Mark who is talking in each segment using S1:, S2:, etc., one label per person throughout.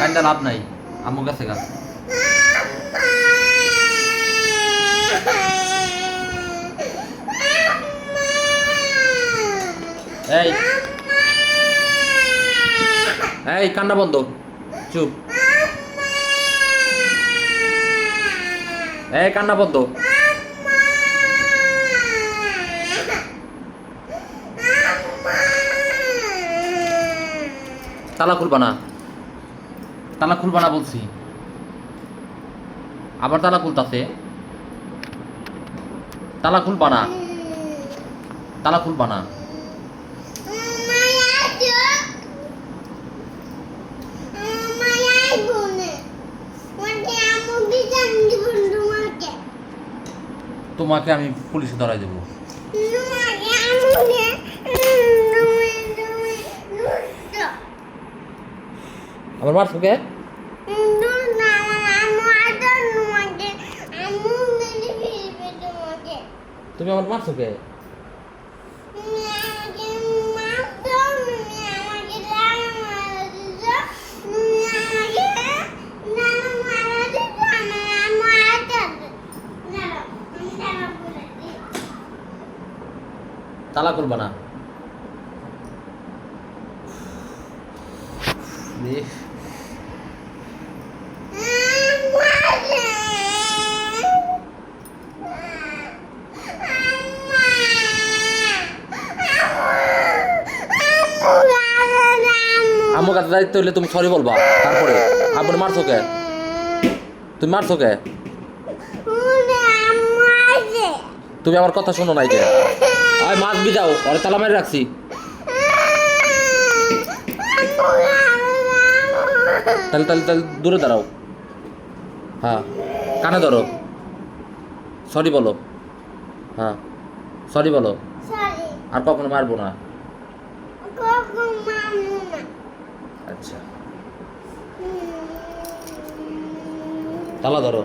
S1: কান্দা লাভ নাই আম্মু কাছে গা। এই। এই, কান্না বন্ধ। চুপ। এই, কান্না বন্ধ। তালা খুলবা না। তালা খুলবা না বলছি। আবার তালা খুলতাছে। তালা খুলবা না। তালা খুলবা না। তোমাকে আমি পুলিশে ধরাই দেবো। আমার মার সুখে তুমি আমার মার সুখে তালা খুলবা না দেখ দায়িত্ব হইলে তুমি সরি বলবা। তারপরে আপনি মারছো কে? তুমি মারছো কে? তুমি আমার কথা শোনো নাই কে? আয় মাছ বিজাও ওরে তালা মারি রাখছি। তাহলে তাহলে তাহলে দূরে দাঁড়াও। হ্যাঁ কানে ধরো। সরি বলো। হ্যাঁ সরি বলো। আর কখনো মারবো না। আচ্ছা। তালা ধরো।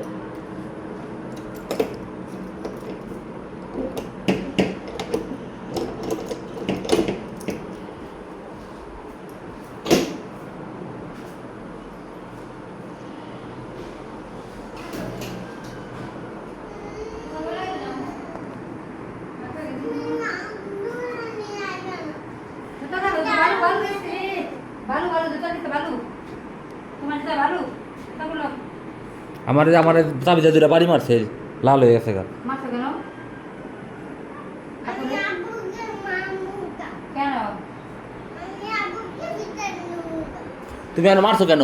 S1: আমার আমার চাবি দুটা বাড়ি মারছে লাল হয়ে গেছে গা। তুমি আর মারছো কেন?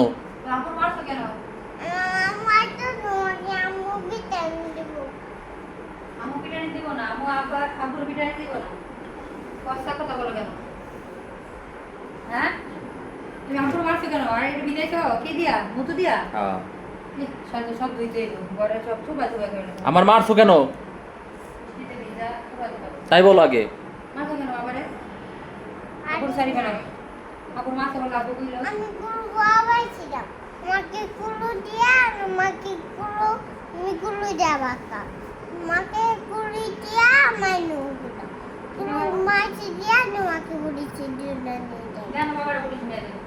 S2: হ্যাঁ? তুমি আমার মারছো কেন? আর এটা বিদাইছো কে দিয়া? মুতু দিয়া?
S1: হ্যাঁ। আমার মারছো কেন। তাই বলো আগে।
S2: মাথা কেন বাবারে। আপুর শাড়ি বানাও আপুর মাথা বলে আপু কইলো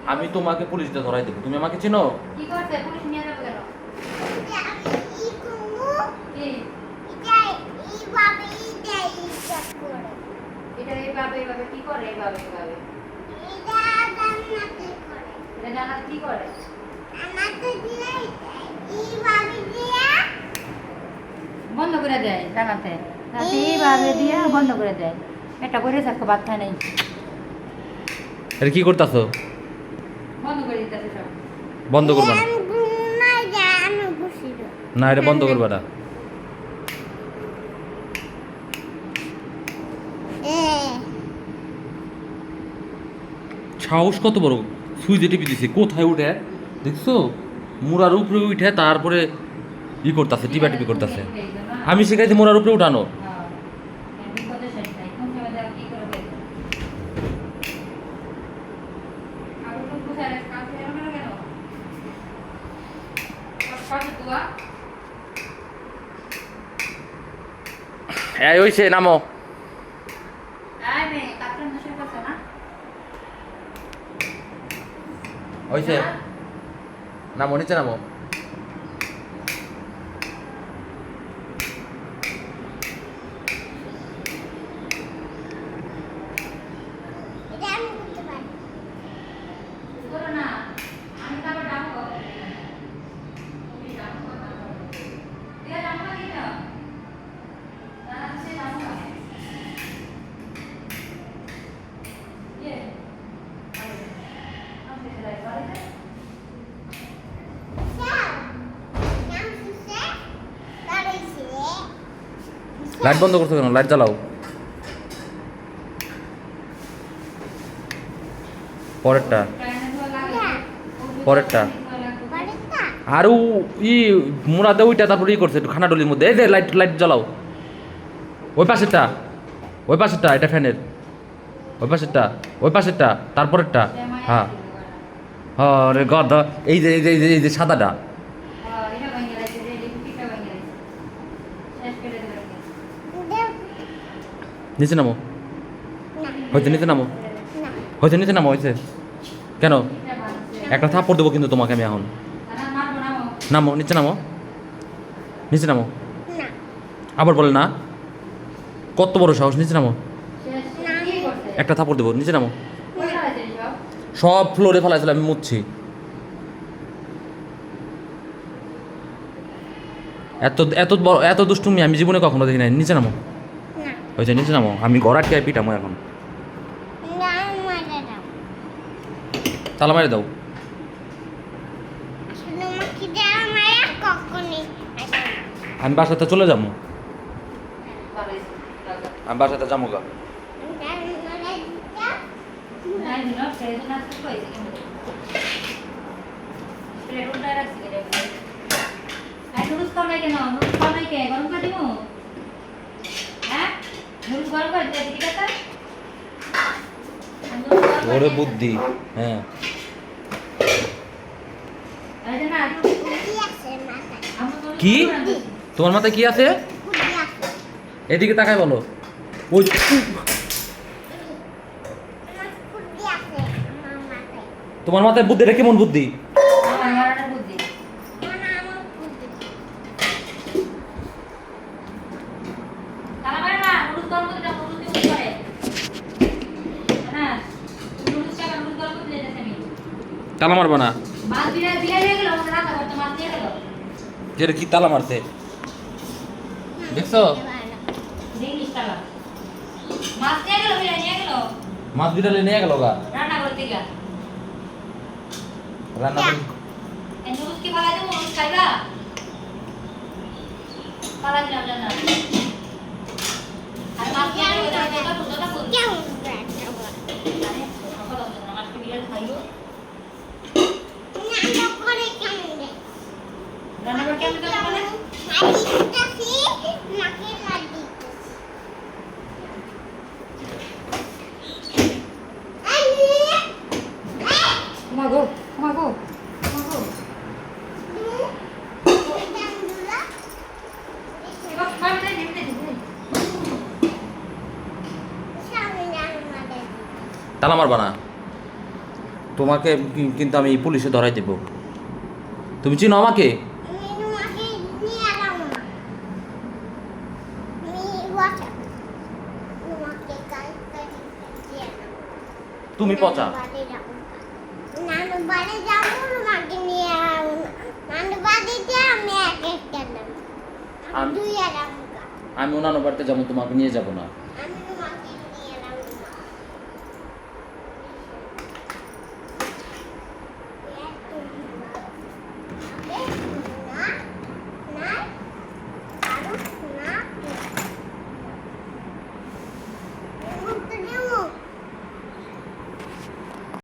S3: আমি এটা ইচ্ছা করে।
S2: এটা এইভাবে এইভাবে কি করে? এইভাবে এইভাবে।
S3: এটা জান্নাতে করে।
S2: এটা জানা কি করে?
S3: আমাকে দিয়ে এইভাবে দিয়া
S2: বন্ধ করে দেয় জানাতে রাতে এইভাবে দিয়ে বন্ধ করে দেয়। এটা করে থাকতে বাচ্চা নেই।
S1: এটা কি করতেছো?
S2: বন্ধ করে দিতেছে সব।
S1: বন্ধ করবা? না এটা বন্ধ করবা না। সাহস কত বড়? সুইচে টিপি দিছে কোথায় উঠে? দেখছ? মুরার উপরে উঠে তারপরে ই করতেছে টিপা টিপি করতেছে। আমি শিখাইছি মোড়ার উপরে উঠানো।
S2: হ্যাঁ। বিপদে শেষ নাই কোন সময় দেখ কি করে বের করবে। আর ওটা কোথায় রেখে কাছে এলো না কেন আর পাশে দোয়া
S1: এই হইছে নামো
S2: আয় মেয়ে কাপড় নষ্ট করছে না
S1: হইছে
S2: হ্যাঁ?
S3: নামো নিচে নামো
S1: এটা আমি করতে পারি
S2: করো না আমি তারপর ডাকবো ডাকবো কি না তারা সে ডাকবো ইয়ে আমি সেটাই বাড়িতে
S1: স্যার নাম সুসে দাঁড়িয়েছে
S3: লাইট বন্ধ করছ কেন? লাইট জ্বালাও। পরেরটা। পরেরটা। আর ই মুরাদে ওইটা তারপর ই করছে একটু খানা ডলির মধ্যে। এই যে লাইট লাইট জ্বালাও। ওই পাশেরটা। ওই পাশেরটা, এটা ফ্যানের। ওই পাশেরটা ওই পাশেরটা, তারপরেরটা। হ্যাঁ। হ্যাঁ রে গদ। এই যে, এই যে- এই যে সাদাটা
S2: এটা ভাঙে রাখছে রে লিপস্টিকটা ভাঙে রাখছে শেষ করে দিল
S1: দেব
S3: নিচে নামো। হয়েছে, নিচে নামো।
S1: না
S3: হয়েছে, নিচে নামো, হয়েছে। কেন? একটা থাপ্পড় দেবো কিন্তু তোমাকে আমি এখন। নামো, নিচে নামো। নিচে নামো। আবার বলে না। কত বড় সাহস, নিচে নামো। একটা থাপড় দেবো, নিচে নামো।
S2: সব
S3: ফ্লোরে ফেলাইছিল আমি মুছছি এত এত বড়, এত দুষ্টুমি আমি জীবনে কখনো দেখি নাই। নিচে নামো।
S1: না
S3: হয়েছে নিচে নামো। আমি ঘর আটকে পিটামো এখন।
S1: না মারে দাও।
S3: তালা মারে দাও। আমি বাসাতে চলে যাব। আমি বাসাতে যাব গা।
S2: কেন
S3: ওরে বুদ্ধি হ্যাঁ। কি? তোমার মাথায় কি আছে? এদিকে তাকাই বলো। ওই
S1: আমার কুড়ি আছে আমার মাথায়।
S3: তোমার মাথায় বুদ্ধি এটা কেমন বুদ্ধি
S2: আমার মারাটা বুদ্ধি
S1: মানে আমার কুড়ি
S2: তালা মারে না নুডলস গরম করে দাও নুডলস দিয়ে করে হ্যাঁ নুডলস টাকা নুডলস গরম করে দিতেছি আমি
S3: তালা মারবা না যেটা কি তালা মারছে দেখছ?
S2: মাছ
S3: বিড়ালে নিয়ে গেল গা
S2: রান্না করতে গিয়া
S3: রান্না করে
S2: নুডলস কি ফালা দেবো নুডলস খাইবা ফালা দিলাম জানা আর মাছ
S1: করে?
S2: আরে কথা বলছো না মাছ বিরা খাইলো
S1: রান্না করে কেমন রে?
S2: রান্না করে কেমন কেমন করে
S1: মাটি দিতেছি, নাকে মাটি দিতেছি। এই নিয়ে, এই,
S2: তোমার গো তোমার গো তোমার গো
S1: নুন, এটা দুলা,
S2: এবার খাবে না নেমে দিতে
S1: সামনে রান্না দেবে।
S3: তালা মারবা না। তোমাকে কিন্তু আমি পুলিশে ধরাই দেব। তুমি চিনো আমাকে
S1: আমি তোমাকে নিয়ে এলাম না। আমি বাসা। তোমাকে কালকে দিয়ে এলাম।
S3: তুমি পচা।
S1: বাড়ি যাব। নানু বাড়ি যাব তোমাকে নিয়ে এলাম নানু বাড়িতে আমি এক আমি
S3: অন্যান্য বাড়িতে যাব তোমাকে নিয়ে যাব না।